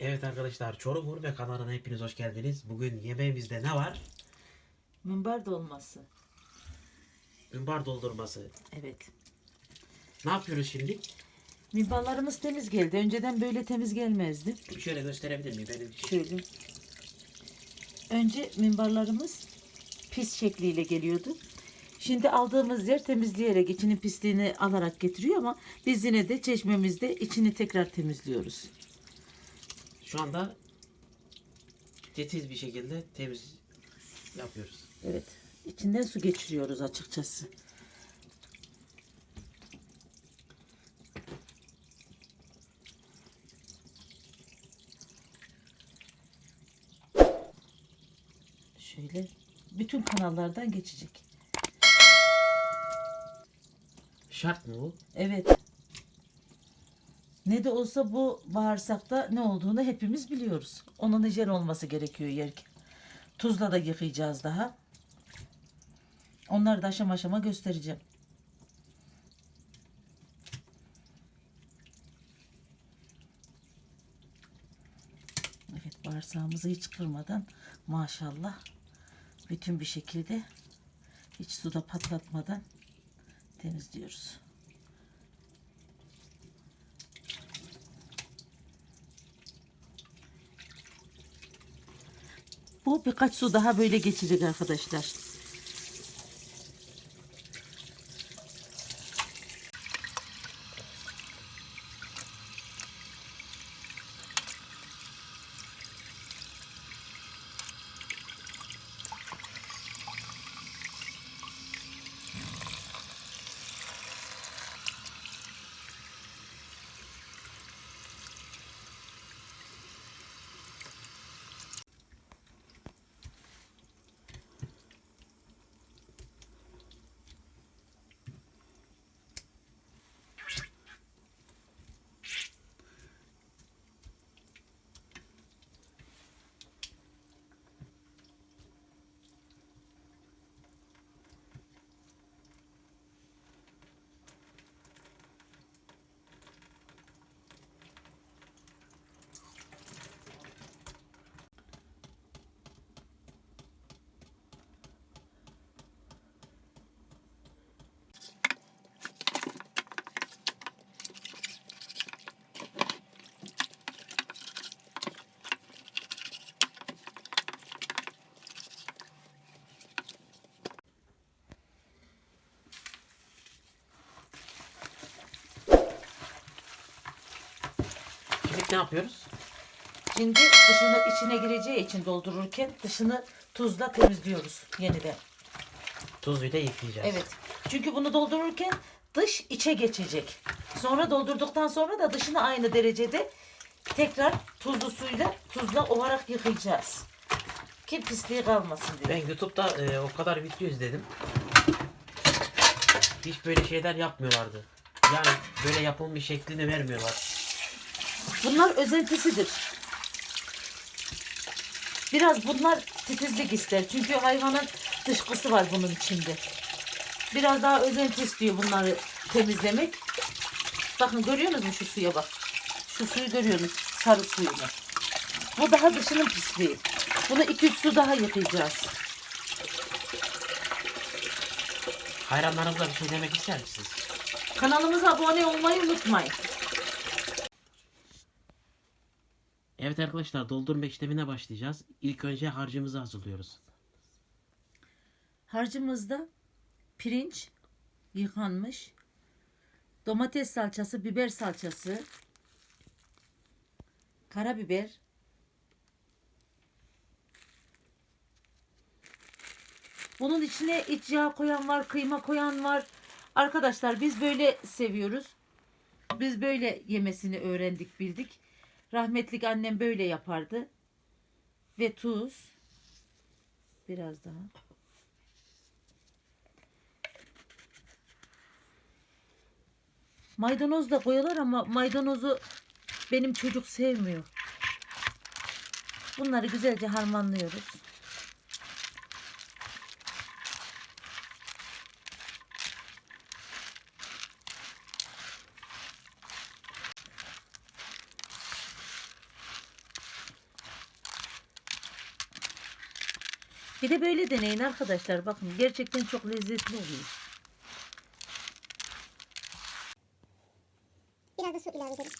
Evet arkadaşlar Çorum Gurme kanalına hepiniz hoş geldiniz. Bugün yemeğimizde ne var? Mumbar dolması. Mümbar doldurması. Evet. Ne yapıyoruz şimdi? Mimbarlarımız temiz geldi. Önceden böyle temiz gelmezdi. Şöyle gösterebilir miyim? Benim Şöyle. Önce mimbarlarımız pis şekliyle geliyordu. Şimdi aldığımız yer temizleyerek içinin pisliğini alarak getiriyor ama biz yine de çeşmemizde içini tekrar temizliyoruz. Şu anda titiz bir şekilde temiz yapıyoruz. Evet. İçinden su geçiriyoruz açıkçası. Şöyle bütün kanallardan geçecek. Şart mı bu? Evet. Ne de olsa bu bağırsakta ne olduğunu hepimiz biliyoruz. Onun hijyen olması gerekiyor yerken. Tuzla da yıkayacağız daha. Onları da aşama aşama göstereceğim. Evet bağırsağımızı hiç kırmadan maşallah bütün bir şekilde hiç suda patlatmadan temizliyoruz. Bu birkaç su daha böyle geçecek arkadaşlar. Ne yapıyoruz? Şimdi dışını içine gireceği için doldururken dışını tuzla temizliyoruz yeniden. Tuzuyla yıkayacağız. Evet. Çünkü bunu doldururken dış içe geçecek. Sonra doldurduktan sonra da dışını aynı derecede tekrar tuzlu suyla tuzla ovarak yıkayacağız. Ki pisliği kalmasın diye. Ben YouTube'da e, o kadar video izledim. Hiç böyle şeyler yapmıyorlardı. Yani böyle yapılmış şeklini vermiyorlar. Bunlar özentisidir. Biraz bunlar titizlik ister. Çünkü hayvanın dışkısı var bunun içinde. Biraz daha özenti istiyor bunları temizlemek. Bakın görüyor musunuz şu suya bak. Şu suyu görüyorsunuz. Sarı suyunu. Bu daha dışının pisliği. Bunu 2-3 su daha yıkayacağız. Hayranlarımıza bir şey demek ister misiniz? Kanalımıza abone olmayı unutmayın. Evet arkadaşlar doldurma işlemine başlayacağız. İlk önce harcımızı hazırlıyoruz. Harcımızda pirinç yıkanmış, domates salçası, biber salçası, karabiber, bunun içine iç yağ koyan var, kıyma koyan var. Arkadaşlar biz böyle seviyoruz. Biz böyle yemesini öğrendik, bildik. Rahmetlik annem böyle yapardı. Ve tuz. Biraz daha. Maydanoz da koyuyorlar ama maydanozu benim çocuk sevmiyor. Bunları güzelce harmanlıyoruz. Bir de böyle deneyin arkadaşlar. Bakın gerçekten çok lezzetli oluyor. Biraz da su ilave edelim.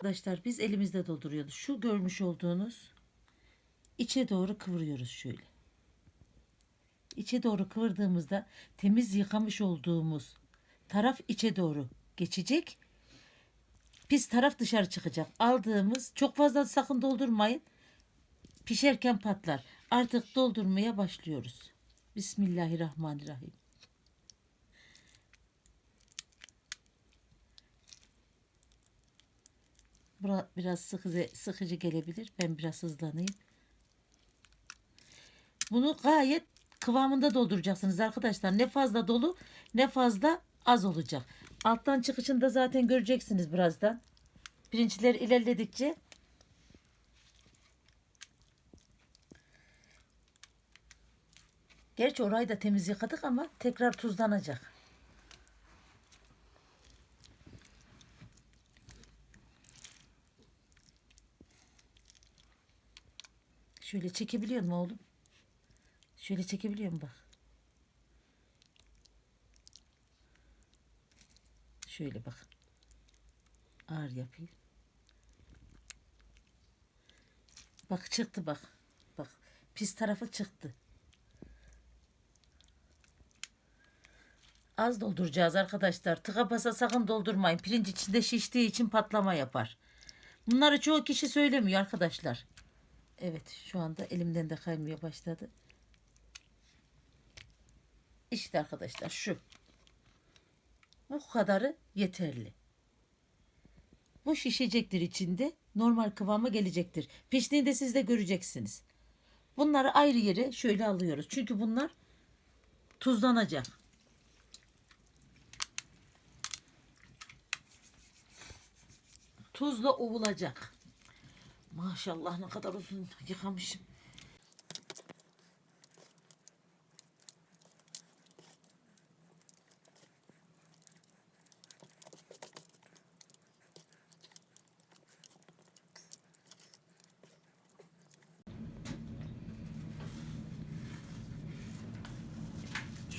Arkadaşlar biz elimizde dolduruyoruz. Şu görmüş olduğunuz içe doğru kıvırıyoruz şöyle. İçe doğru kıvırdığımızda temiz yıkamış olduğumuz taraf içe doğru geçecek. Pis taraf dışarı çıkacak. Aldığımız çok fazla sakın doldurmayın. Pişerken patlar. Artık doldurmaya başlıyoruz. Bismillahirrahmanirrahim. Bura biraz sıkıcı, sıkıcı gelebilir. Ben biraz hızlanayım. Bunu gayet kıvamında dolduracaksınız arkadaşlar. Ne fazla dolu ne fazla az olacak. Alttan çıkışında zaten göreceksiniz birazdan. Pirinçler ilerledikçe Gerçi orayı da temiz yıkadık ama tekrar tuzlanacak. Şöyle çekebiliyor mu oğlum? Şöyle çekebiliyor mu bak. Şöyle bak. Ağır yapayım. Bak çıktı bak. Bak pis tarafı çıktı. Az dolduracağız arkadaşlar. Tıka basa sakın doldurmayın. Pirinç içinde şiştiği için patlama yapar. Bunları çoğu kişi söylemiyor arkadaşlar. Evet şu anda elimden de kaymaya başladı. İşte arkadaşlar şu. Bu kadarı yeterli. Bu şişecektir içinde. Normal kıvama gelecektir. Piştiğinde siz de göreceksiniz. Bunları ayrı yere şöyle alıyoruz. Çünkü bunlar tuzlanacak. Tuzla ovulacak. Maşallah ne kadar uzun yıkamışım.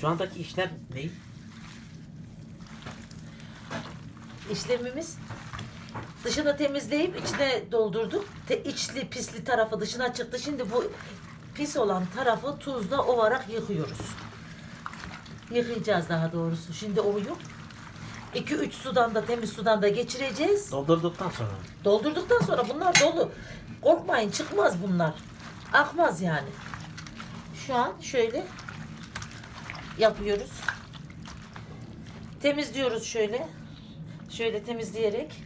Şu andaki işler ne? İşlemimiz dışını temizleyip içine doldurduk. Te, içli pisli tarafı dışına çıktı. Şimdi bu pis olan tarafı tuzla ovarak yıkıyoruz. Yıkayacağız daha doğrusu. Şimdi ovuyor. 2-3 sudan da temiz sudan da geçireceğiz. Doldurduktan sonra. Doldurduktan sonra bunlar dolu. Korkmayın çıkmaz bunlar. Akmaz yani. Şu an şöyle yapıyoruz. Temizliyoruz şöyle. Şöyle temizleyerek.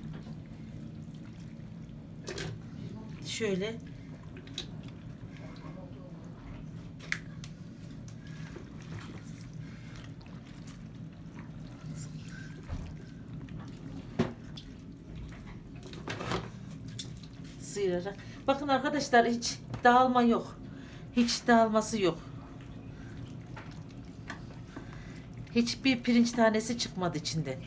Şöyle. sıyırarak. Bakın arkadaşlar hiç dağılma yok. Hiç dağılması yok. Hiçbir pirinç tanesi çıkmadı içinde.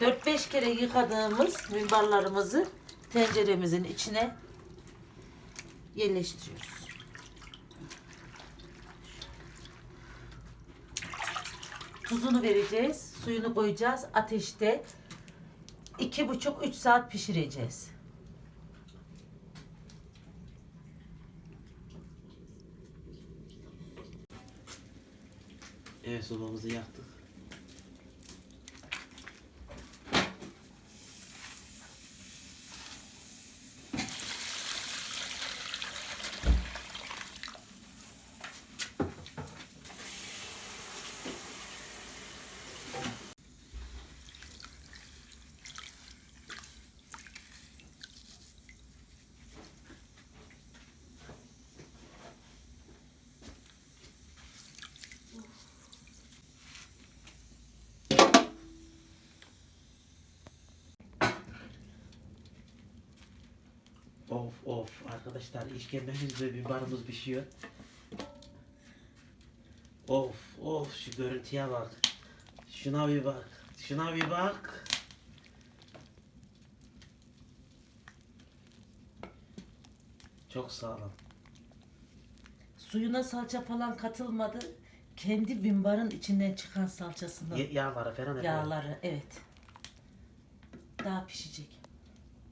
Dört beş kere yıkadığımız mimbarlarımızı tenceremizin içine yerleştiriyoruz. Tuzunu vereceğiz, suyunu koyacağız ateşte. iki buçuk üç saat pişireceğiz. Evet sobamızı yaktık. Of of arkadaşlar işkembemiz ve biberimiz pişiyor. Of of şu görüntüye bak. Şuna bir bak. Şuna bir bak. Çok sağlam. Suyuna salça falan katılmadı. Kendi bimbarın içinden çıkan salçasından. Y- yağları falan Yağları evet. Daha pişecek.